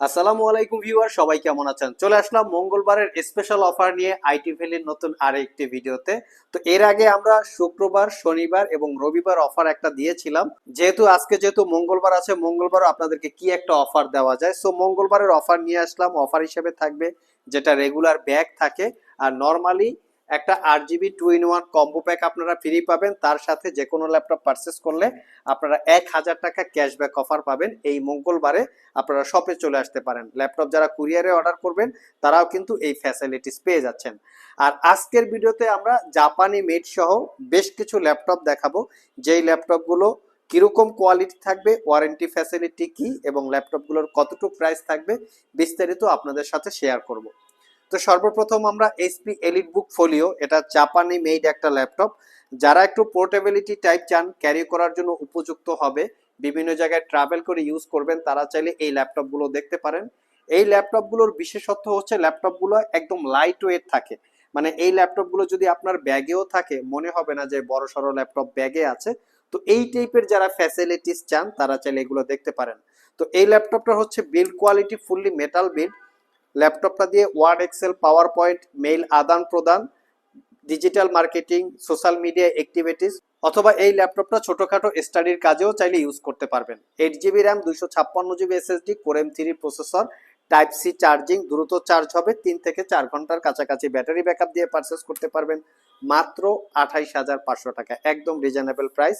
আসসালামু আলাইকুম ভিউয়ার, সবাই কেমন আছেন? চলে আসলাম মঙ্গলবারের স্পেশাল অফার নিয়ে আইটি ভ্যালির নতুন আরেকটি ভিডিওতে। তো এর আগে আমরা শুক্রবার, শনিবার এবং রবিবার অফার একটা দিয়েছিলাম। যেহেতু আজকে যেহেতু মঙ্গলবার আছে মঙ্গলবার আপনাদেরকে কি একটা অফার দেওয়া যায়? সো মঙ্গলবারের অফার নিয়ে আসলাম। অফার হিসেবে থাকবে যেটা রেগুলার ব্যাগ থাকে। আর নর্মালি একটা আট GB two in one combo pack আপনারা ফ্রি পাবেন। তার সাথে যে কোনো ল্যাপটপ পারচেস করলে আপনারা এক হাজার টাকা ক্যাশব্যাক অফার পাবেন। এই মঙ্গলবারে আপনারা শপে চলে আসতে পারেন। ল্যাপটপ যারা কুরিয়ারে অর্ডার করবেন, তারাও কিন্তু এই ফ্যাসিলিটিস পেয়ে যাচ্ছেন। আর আজকের ভিডিওতে আমরা জাপানি মেড সহ বেশ কিছু ল্যাপটপ দেখাবো। যেই ল্যাপটপগুলো কীরকম কোয়ালিটি থাকবে ওয়ারেন্টি ফ্যাসিলিটি কি, এবং ল্যাপটপগুলোর কতটুকু প্রাইস থাকবে, বিস্তারিত আপনাদের সাথে শেয়ার করব। তো সর্বপ্রথম আমরা এসপি এলিট বুক ফোলিও এটা জাপানি মেড একটা ল্যাপটপ যারা একটু পোর্টেবিলিটি টাইপ চান ক্যারি করার জন্য উপযুক্ত হবে, বিভিন্ন জায়গায় ট্রাভেল করে ইউজ করবেন, তারা চাইলে এই ল্যাপটপগুলো দেখতে পারেন। এই ল্যাপটপগুলোর বিশেষত্ব হচ্ছে ল্যাপটপগুলো একদম লাইট ওয়েট থাকে। মানে এই ল্যাপটপগুলো যদি আপনার ব্যাগেও থাকে, মনে হবে না যে বড় সড়ো ল্যাপটপ ব্যাগে আছে। তো এই টাইপের যারা ফ্যাসিলিটিস চান, তারা চাইলে এগুলো দেখতে পারেন। তো এই ল্যাপটপটা হচ্ছে build quality fully metal build ল্যাপটপটা দিয়ে word Excel PowerPoint mail আদান প্রদান digital marketing social media activities অথবা এই ল্যাপটপটা ছোটখাটো স্টাডির কাজেও চাইলে ইউজ করতে পারবেন। এইট জিবি র্যাম দুইশো ছাপ্পান্ন GB SSD core m three processor type C charging দ্রুত চার্জ হবে, তিন থেকে চার ঘণ্টার কাছাকাছি ব্যাটারি ব্যাকআপ দিয়ে পারচেস করতে পারবেন। মাত্র আঠাইশ হাজার পাঁচশো টাকা, একদম রিজনেবল প্রাইস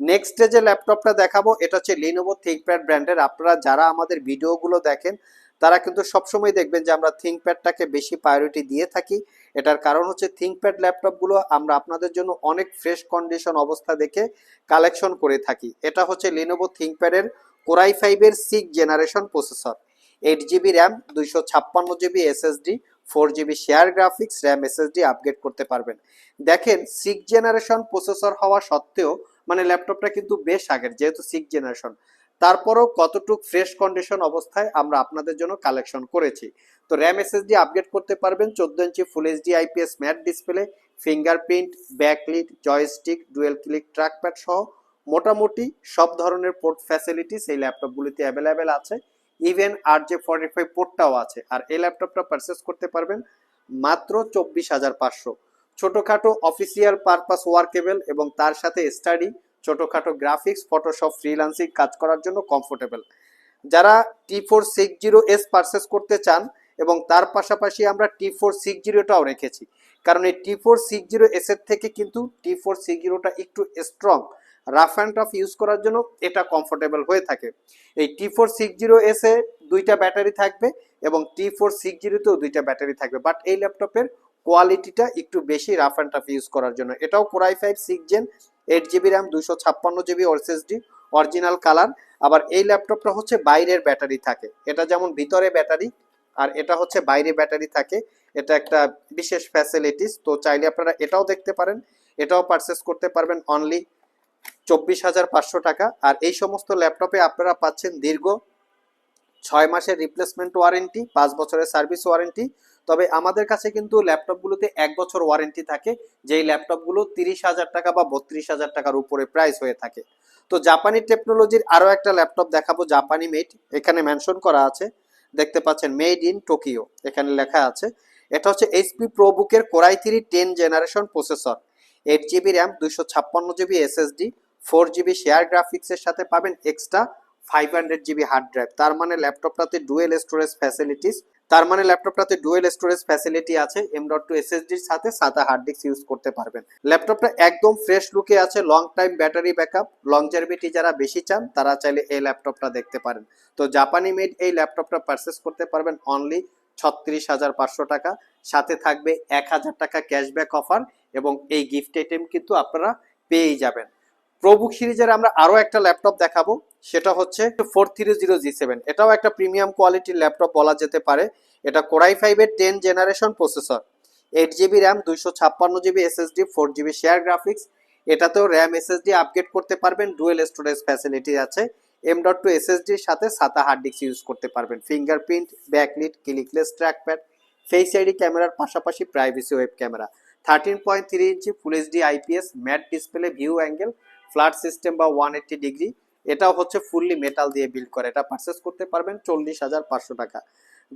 নেক্সট যে ল্যাপটপটা দেখাবো, এটা হচ্ছে লিনোভো থিঙ্কপ্যাড ব্র্যান্ডের আপনারা যারা আমাদের ভিডিওগুলো দেখেন তারা কিন্তু সবসময় দেখবেন যে আমরা থিঙ্কপ্যাডটাকে বেশি প্রায়োরিটি দিয়ে থাকি। এটার কারণ হচ্ছে থিঙ্কপ্যাড ল্যাপটপগুলো আমরা আপনাদের জন্য অনেক ফ্রেশ কন্ডিশন অবস্থা দেখে কালেকশন করে থাকি। এটা হচ্ছে লিনোভো থিঙ্কপ্যাডের কোরাই ফাইভের six generation processor eight GB RAM দুইশো ছাপ্পান্ন GB SSD four GB share graphics RAM SSD upgrade করতে পারবেন। দেখেন সিক্স জেনারেশন প্রসেসর হওয়া সত্ত্বেও মানে ল্যাপটপটা কিন্তু বেশ আগের, যেহেতু সিক্স জেনারেশন তারপরও কতটুক ফ্রেশ কন্ডিশন অবস্থায় আমরা আপনাদের জন্য কালেকশন করেছি। তো র্যাম এসএসডি আপগ্রেড করতে পারবেন, চোদ্দ inch full HD IPS matte display fingerprint backlit joystick dual click trackpad সহ মোটামুটি সব ধরনের পোর্ট ফ্যাসিলিটিস এই ল্যাপটপগুলিতে অ্যাভেলেবেল আছে। Even R J forty five পোর্টটাও আছে। আর এই ল্যাপটপটা পারচেস করতে পারবেন মাত্র চব্বিশ হাজার পাঁচশো। ছোটোখাটো অফিসিয়াল পারপাস ওয়ার্কেবল এবং তার সাথে স্টাডি ছোটোখাটো গ্রাফিক্স ফটোশপ ফ্রিলান্সিং কাজ করার জন্য কমফোর্টেবল যারা T four six zero S purchase করতে চান এবং তার পাশাপাশি আমরা টি ফোর সিক্স জিরোটাও রেখেছি। কারণ এই টি ফোর সিক্স জিরো এসের থেকে কিন্তু টি ফোর সিক্স জিরোটা একটু strong rough and tough use করার জন্য এটা কমফোর্টেবল হয়ে থাকে। এই T four six zero S দুইটা ব্যাটারি থাকবে এবং টি ফোর সিক্স জিরোতেও দুইটা ব্যাটারি থাকবে। বাট এই ল্যাপটপের কোয়ালিটিটা একটু বেশি রাফ অ্যান্ড টাফ ইউজ করার জন্য। এটাও core i five six gen eight GB RAM দুইশো ছাপ্পান্ন জিবি এসএসডি অরিজিনাল কালার আবার এই ল্যাপটপটা হচ্ছে বাইরের ব্যাটারি থাকে। এটা যেমন ভিতরে ব্যাটারি আর এটা হচ্ছে বাইরে ব্যাটারি থাকে। এটা একটা বিশেষ ফ্যাসিলিটিস তো চাইলে আপনারা এটাও দেখতে পারেন। এটাও পারচেস করতে পারবেন অনলি চব্বিশ হাজার পাঁচশো টাকা। আর এই সমস্ত ল্যাপটপে আপনারা পাচ্ছেন দীর্ঘ ছয় মাসের রিপ্লেসমেন্ট ওয়ারেন্টি পাঁচ বছরের সার্ভিস ওয়ারেন্টি তবে আমাদের কাছে কিন্তু ল্যাপটপগুলোতে এক বছর ওয়ারেন্টি থাকে, যেই ল্যাপটপগুলো তিরিশ হাজার টাকা বা বত্রিশ হাজার টাকার উপরে প্রাইস হয়ে থাকে। তো জাপানি টেকনোলজির আরও একটা ল্যাপটপ দেখাবো জাপানি মেড এখানে মেনশন করা আছে। দেখতে পাচ্ছেন মেড ইন টোকিও এখানে লেখা আছে। এটা হচ্ছে HP প্রোবুকের core i three ten generation processor eight GB RAM দুইশো ছাপ্পান্ন GB SSD four GB share গ্রাফিক্সের সাথে পাবেন extra five hundred GB hard drive তার মানে ল্যাপটপটাতে ডুয়েল স্টোরেজ ফ্যাসিলিটিস তার মানে ল্যাপটপটাতে ডুয়েল স্টোরেজ ফ্যাসিলিটি আছে এম ডট টু এসএসডির সাথে সাদা হার্ড ডিস্ক ইউজ করতে পারবেন। ল্যাপটপটা একদম ফ্রেশ লুকে আছে long time battery backup longevity যারা বেশি চান, তারা চাইলে এই ল্যাপটপটা দেখতে পারেন। তো জাপানি মেড এই ল্যাপটপটা পারচেস করতে পারবেন অনলি ছত্রিশ হাজার পাঁচশো টাকা। সাথে থাকবে এক হাজার টাকা ক্যাশব্যাক অফার এবং এই গিফট আইটেম কিন্তু আপনারা পেয়েই যাবেন। প্রবুক সিরিজের আমরা আরও একটা ল্যাপটপ দেখাবো, সেটা হচ্ছে four three zero G seven এটাও একটা প্রিমিয়াম কোয়ালিটির ল্যাপটপ বলা যেতে পারে। এটা কোরাই ফাইভের ten generation processor eight GB RAM দুইশো ছাপ্পান্ন GB SSD four GB share graphics এটাতেও র্যাম এসএসডি আপগ্রেড করতে পারবেন ডুয়েল স্টোরেজ ফ্যাসিলিটি আছে। এম ডট টু এসএসডির সাথে সাতা হার্ড ডিস্ক ইউজ করতে পারবেন। Fingerprint backlit clickless trackpad face ID ক্যামেরার পাশাপাশি privacy web camera. Thirteen point three inch full HD IPS matte display view angle flat system বা one eighty degree, এটাও হচ্ছে fully metal দিয়ে build করে। এটা পারচেস করতে পারবেন চল্লিশ হাজার পাঁচশো টাকা।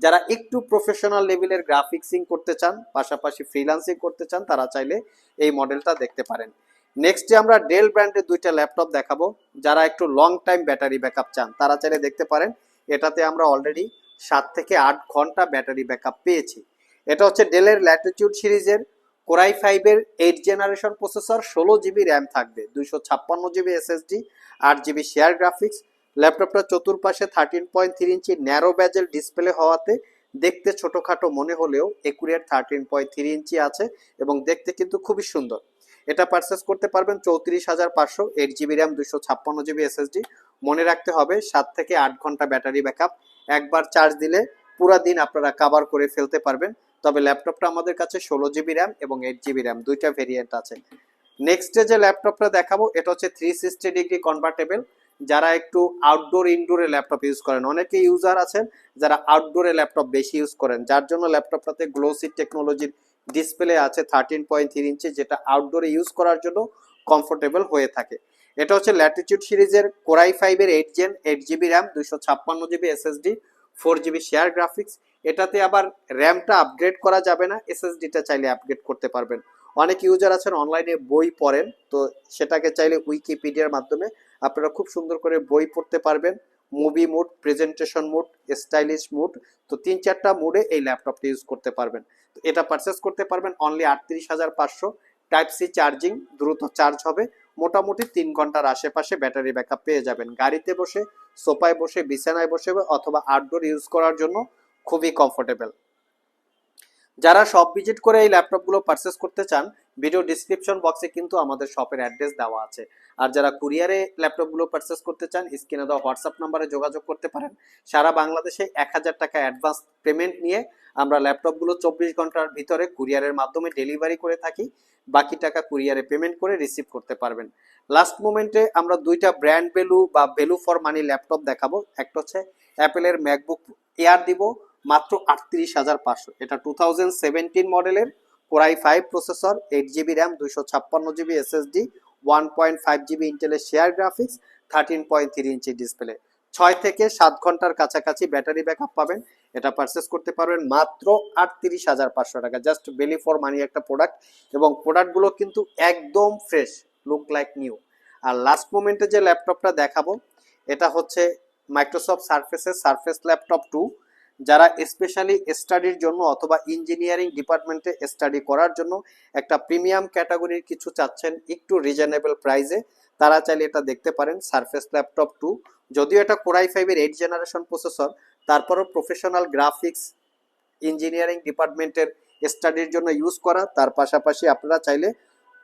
যারা একটু প্রফেশনাল লেভেলের গ্রাফিক্সিং করতে চান, পাশাপাশি ফ্রিলান্সিং করতে চান, তারা চাইলে এই মডেলটা দেখতে পারেন। নেক্সটে আমরা ডেল ব্র্যান্ডের দুইটা ল্যাপটপ দেখাবো। যারা একটু লং টাইম ব্যাটারি ব্যাকআপ চান, তারা চাইলে দেখতে পারেন, এটাতে আমরা অলরেডি সাত থেকে আট ঘণ্টা ব্যাটারি ব্যাকআপ পেয়েছি। এটা হচ্ছে ডেলের ল্যাটিটিউড সিরিজের কোরাই ফাইভের এইট জেনারেশন প্রসেসর ষোলো জিবি র্যাম থাকবে, দুইশো ছাপ্পান্ন জিবি এসএসডি আট জিবি শেয়ার গ্রাফিক্স ল্যাপটপটা চতুর্পাশে thirteen point three inch narrow bezel display হওয়াতে দেখতে ছোটোখাটো মনে হলেও একুরিয়ার থার্টিন পয়েন্ট থ্রি ইঞ্চি আছে এবং দেখতে কিন্তু খুবই সুন্দর। এটা পারচেস করতে পারবেন চৌত্রিশ হাজার পাঁচশো এইট জিবি র্যাম দুশো ছাপ্পান্ন জিবি এসএসডি মনে রাখতে হবে, সাত থেকে আট ঘণ্টা ব্যাটারি ব্যাকআপ একবার চার্জ দিলে পুরা দিন আপনারা কাভার করে ফেলতে পারবেন। তবে ল্যাপটপটা আমাদের কাছে ষোলো জিবি র্যাম এবং এইট জিবি র্যাম, দুইটা ভেরিয়েন্ট আছে। নেক্সট যে ল্যাপটপটা দেখাবো, এটা হচ্ছে থ্রি সিক্সটি ডিগ্রি কনভার্টেবল যারা একটু আউটডোর ইনডোরে ল্যাপটপ ইউজ করেন, অনেকে ইউজার আছেন যারা আউটডোরে ল্যাপটপ বেশি ইউজ করেন, যার জন্য ল্যাপটপটাতে গ্লোসি টেকনোলজির ডিসপ্লে আছে থার্টিন পয়েন্ট থ্রি ইঞ্চি যেটা আউটডোরে ইউজ করার জন্য কমফোর্টেবল হয়ে থাকে। এটা হচ্ছে ল্যাটিটিউড সিরিজের কোরাই ফাইভের eight gen eight GB RAM দুশো ছাপ্পান্ন GB SSD four GB share graphics এটাতে আবার র্যামটা আপগ্রেড করা যাবে না, এসএসডিটা চাইলে আপগ্রেড করতে পারবেন। অনেক ইউজার আছেন, অনলাইনে বই পড়েন, তো সেটাকে চাইলে উইকিপিডিয়ার মাধ্যমে আপনারা খুব সুন্দর করে বই পড়তে পারবেন। Movie mode, presentation mode, stylish mode, তো তিন চারটা মুডে এই ল্যাপটপটা ইউজ করতে পারবেন। তো এটা পারচেস করতে পারবেন, অনলি আটত্রিশ হাজার পাঁচশো। টাইপ সি চার্জিং, দ্রুত চার্জ হবে। মোটামুটি তিন ঘণ্টার আশেপাশে ব্যাটারি ব্যাকআপ পেয়ে যাবেন। গাড়িতে বসে, সোফায় বসে, বিছানায় বসে, অথবা আউটডোর ইউজ করার জন্য খুবই কমফোর্টেবল যারা শপ ভিজিট করে এই ল্যাপটপগুলো পারচেস করতে চান ভিডিও ডিসক্রিপশন বক্সে কিন্তু আমাদের শপের অ্যাড্রেস দেওয়া আছে। আর যারা কুরিয়ারে ল্যাপটপগুলো পারচেস করতে চান স্ক্রিনে দেওয়া হোয়াটসঅ্যাপ নাম্বারে যোগাযোগ করতে পারেন। সারা বাংলাদেশে এক হাজার টাকা অ্যাডভান্স পেমেন্ট নিয়ে আমরা ল্যাপটপগুলো চব্বিশ ঘণ্টার ভিতরে কুরিয়ারের মাধ্যমে ডেলিভারি করে থাকি। বাকি টাকা কুরিয়ারে পেমেন্ট করে রিসিভ করতে পারবেন। লাস্ট মোমেন্টে আমরা দুইটা ব্র্যান্ড ভ্যালু বা ভ্যালু ফর মানি ল্যাপটপ দেখাবো। একটা হচ্ছে অ্যাপেলের ম্যাকবুক এয়ার দিব মাত্র আটত্রিশ হাজার পাঁচশো। এটা টু থাউজেন্ড সেভেন্টিন মডেলের core i five processor eight GB RAM দুইশো ছাপ্পান্ন GB SSD one point five GB ইন্টেলের share graphics thirteen point three inch display ছয় থেকে সাত ঘণ্টার কাছাকাছি ব্যাটারি ব্যাকআপ পাবেন। এটা পারচেস করতে পারবেন মাত্র আটত্রিশ হাজার পাঁচশো টাকা। জাস্ট বেলি ফর মানি একটা প্রোডাক্ট এবং প্রোডাক্টগুলো কিন্তু একদম ফ্রেশ লুক লাইক নিউ আর লাস্ট মোমেন্টে যে ল্যাপটপটা দেখাবো, এটা হচ্ছে মাইক্রোসফট সার্ফেসের সার্ফেস ল্যাপটপ টু যারা স্পেশালি স্টাডির জন্য অথবা ইঞ্জিনিয়ারিং ডিপার্টমেন্টে স্টাডি করার জন্য একটা প্রিমিয়াম ক্যাটাগরির কিছু চাচ্ছেন একটু রিজনেবল প্রাইসে তারা চাইলে এটা দেখতে পারেন সারফেস ল্যাপটপ টু যদিও এটা কোরাই ফাইভের এইট জেনারেশন প্রসেসর তারপরও প্রফেশনাল গ্রাফিক্স ইঞ্জিনিয়ারিং ডিপার্টমেন্টের স্টাডির জন্য ইউজ করা। তার পাশাপাশি আপনারা চাইলে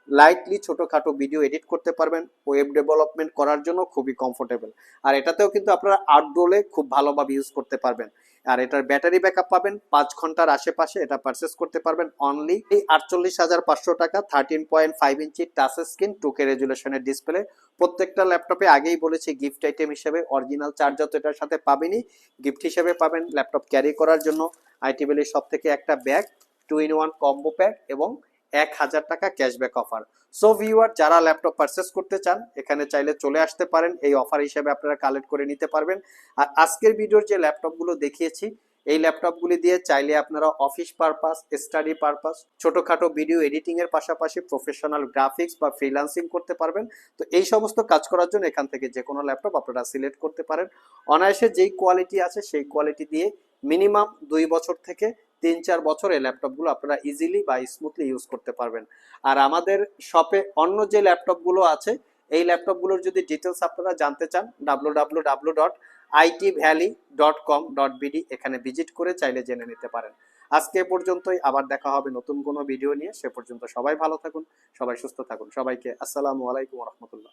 লাইটলি ছোটোখাটো ভিডিও এডিট করতে পারবেন। ওয়েব ডেভেলপমেন্ট করার জন্য খুবই কমফোর্টেবল আর এটাতেও কিন্তু আপনারা আউটডোরে খুব ভালোভাবে ইউজ করতে পারবেন। আর এটার ব্যাটারি ব্যাকআপ পাবেন পাঁচ ঘণ্টার আশেপাশে, এটা পারচেস করতে পারবেন অনলি এই আটচল্লিশ হাজার পাঁচশো টাকা thirteen point five inch touch screen two K রেজুলেশনের display প্রত্যেকটা ল্যাপটপে আগেই বলেছি গিফট আইটেম হিসেবে অরিজিনাল চার্জার তো এটার সাথে পাবেনই গিফট হিসেবে পাবেন ল্যাপটপ ক্যারি করার জন্য। আইটি বেলির সব থেকে একটা bag two in one combo pack এবং এক হাজার টাকা ক্যাশব্যাক অফার সো ভিউয়ার যারা ল্যাপটপ পারচেস করতে চান, এখানে চাইলে চলে আসতে পারেন। এই অফার হিসেবে আপনারা কালেক্ট করে নিতে পারবেন। আর আজকের ভিডিওর যে ল্যাপটপগুলো দেখিয়েছি, এই ল্যাপটপগুলি দিয়ে চাইলে আপনারা অফিস পারপাস স্টাডি পারপাস ছোটখাটো ভিডিও এডিটিং এর পাশাপাশি প্রফেশনাল গ্রাফিক্স বা ফ্রিল্যান্সিং করতে পারবেন। তো এই সমস্ত কাজ করার জন্য এখান থেকে যে কোনো ল্যাপটপ আপনারা সিলেক্ট করতে পারেন। অনায়াসে যেই কোয়ালিটি আছে, সেই কোয়ালিটি দিয়ে মিনিমাম দুই বছর থেকে তিন চার বছর এই ল্যাপটপগুলো আপনারা ইজিলি বা স্মুথলি ইউজ করতে পারবেন। আর আমাদের শপে অন্য যে ল্যাপটপগুলো আছে, এই ল্যাপটপগুলোর যদি ডিটেলস আপনারা জানতে চান W W dot IT valley dot com dot BD এখানে ভিজিট করে চাইলে জেনে নিতে পারেন। আজকে পর্যন্তই, আবার দেখা হবে নতুন কোনো ভিডিও নিয়ে। সে পর্যন্ত সবাই ভালো থাকুন, সবাই সুস্থ থাকুন। সবাইকে আসসালামু আলাইকুম রহমতুল্লাহ।